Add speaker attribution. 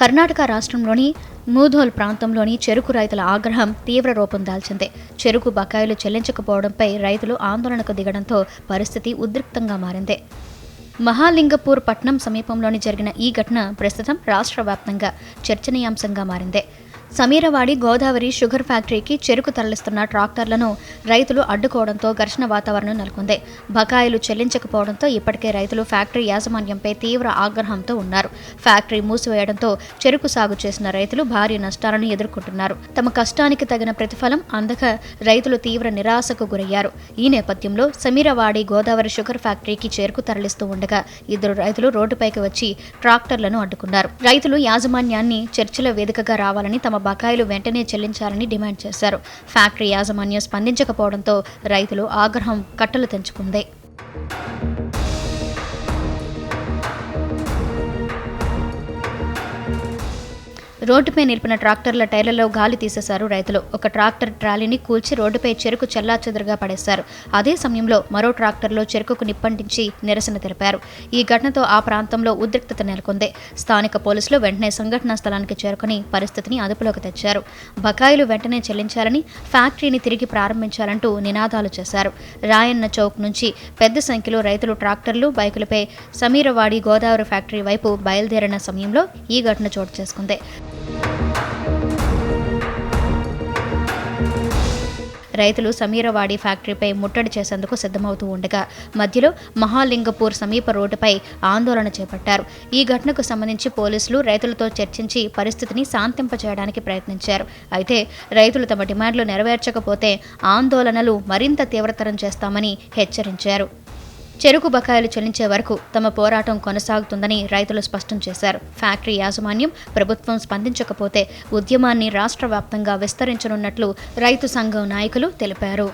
Speaker 1: కర్ణాటక రాష్ట్రంలోని మూధోల్ ప్రాంతంలోని చెరుకు రైతుల ఆగ్రహం తీవ్ర రూపం దాల్చింది. చెరుకు బకాయిలు చెల్లించకపోవడంపై రైతులు ఆందోళనకు దిగడంతో పరిస్థితి ఉద్రిక్తంగా మారింది. మహాలింగపూర్ పట్నం సమీపంలోని జరిగిన ఈ ఘటన ప్రస్తుతం రాష్ట్ర వ్యాప్తంగా చర్చనీయాంశంగా మారింది. సమీరవాడి గోదావరి షుగర్ ఫ్యాక్టరీకి చెరుకు తరలిస్తున్న ట్రాక్టర్లను రైతులు అడ్డుకోవడంతో ఘర్షణ వాతావరణం నెలకొంది. బకాయిలు చెల్లించకపోవడంతో ఇప్పటికే రైతులు ఫ్యాక్టరీ యాజమాన్యంపై తీవ్ర ఆగ్రహంతో ఉన్నారు. ఫ్యాక్టరీ మూసివేయడంతో చెరుకు సాగు చేసిన రైతులు భారీ నష్టాలను ఎదుర్కొంటున్నారు. తమ కష్టానికి తగిన ప్రతిఫలం అందక రైతులు తీవ్ర నిరాశకు గురయ్యారు. ఈ నేపథ్యంలో సమీరవాడి గోదావరి షుగర్ ఫ్యాక్టరీకి చెరుకు తరలిస్తూ ఉండగా ఇద్దరు రైతులు రోడ్డుపైకి వచ్చి ట్రాక్టర్లను అడ్డుకున్నారు. రైతులు యాజమాన్యాన్ని చర్చల వేదికగా రావాలని తమ బకాయిలు వెంటనే చెల్లించాలని డిమాండ్ చేశారు. ఫ్యాక్టరీ యాజమాన్యం స్పందించకపోవడంతో రైతులు ఆగ్రహం కట్టలు తెంచుకుంది. రోడ్డుపై నిలిపిన ట్రాక్టర్ల టైర్లలో గాలి తీసేశారు రైతులు. ఒక ట్రాక్టర్ ట్రాలీని కూల్చి రోడ్డుపై చెరుకు చెల్లాచెదురుగా పడేశారు. అదే సమయంలో మరో ట్రాక్టర్లో చెరుకుకు నిప్పంటించి నిరసన తెలిపారు. ఈ ఘటనతో ఆ ప్రాంతంలో ఉద్రిక్తత నెలకొంది. స్థానిక పోలీసులు వెంటనే సంఘటనా స్థలానికి చేరుకుని పరిస్థితిని అదుపులోకి తెచ్చారు. బకాయిలు వెంటనే చెల్లించాలని ఫ్యాక్టరీని తిరిగి ప్రారంభించాలంటూ నినాదాలు చేశారు. రాయన్న చౌక్ నుంచి పెద్ద సంఖ్యలో రైతులు ట్రాక్టర్లు బైకులపై సమీరవాడి గోదావరి ఫ్యాక్టరీ వైపు బయలుదేరిన సమయంలో ఈ ఘటన చోటు చేసుకుంది. రైతులు సమీరవాడి ఫ్యాక్టరీపై ముట్టడి చేసేందుకు సిద్ధమవుతూ ఉండగా మధ్యలో మహాలింగపూర్ సమీప రోడ్డుపై ఆందోళన చేపట్టారు. ఈ ఘటనకు సంబంధించి పోలీసులు రైతులతో చర్చించి పరిస్థితిని శాంతింపచేయడానికి ప్రయత్నించారు. అయితే రైతులు తమ డిమాండ్లు నెరవేర్చకపోతే ఆందోళనలు మరింత తీవ్రతరం చేస్తామని హెచ్చరించారు. చెరుకు బకాయిలు చెల్లించే వరకు తమ పోరాటం కొనసాగుతుందని రైతులు స్పష్టం చేశారు. ఫ్యాక్టరీ యాజమాన్యం ప్రభుత్వం స్పందించకపోతే ఉద్యమాన్ని రాష్ట్ర వ్యాప్తంగా విస్తరించనున్నట్లు రైతు సంఘం నాయకులు తెలిపారు.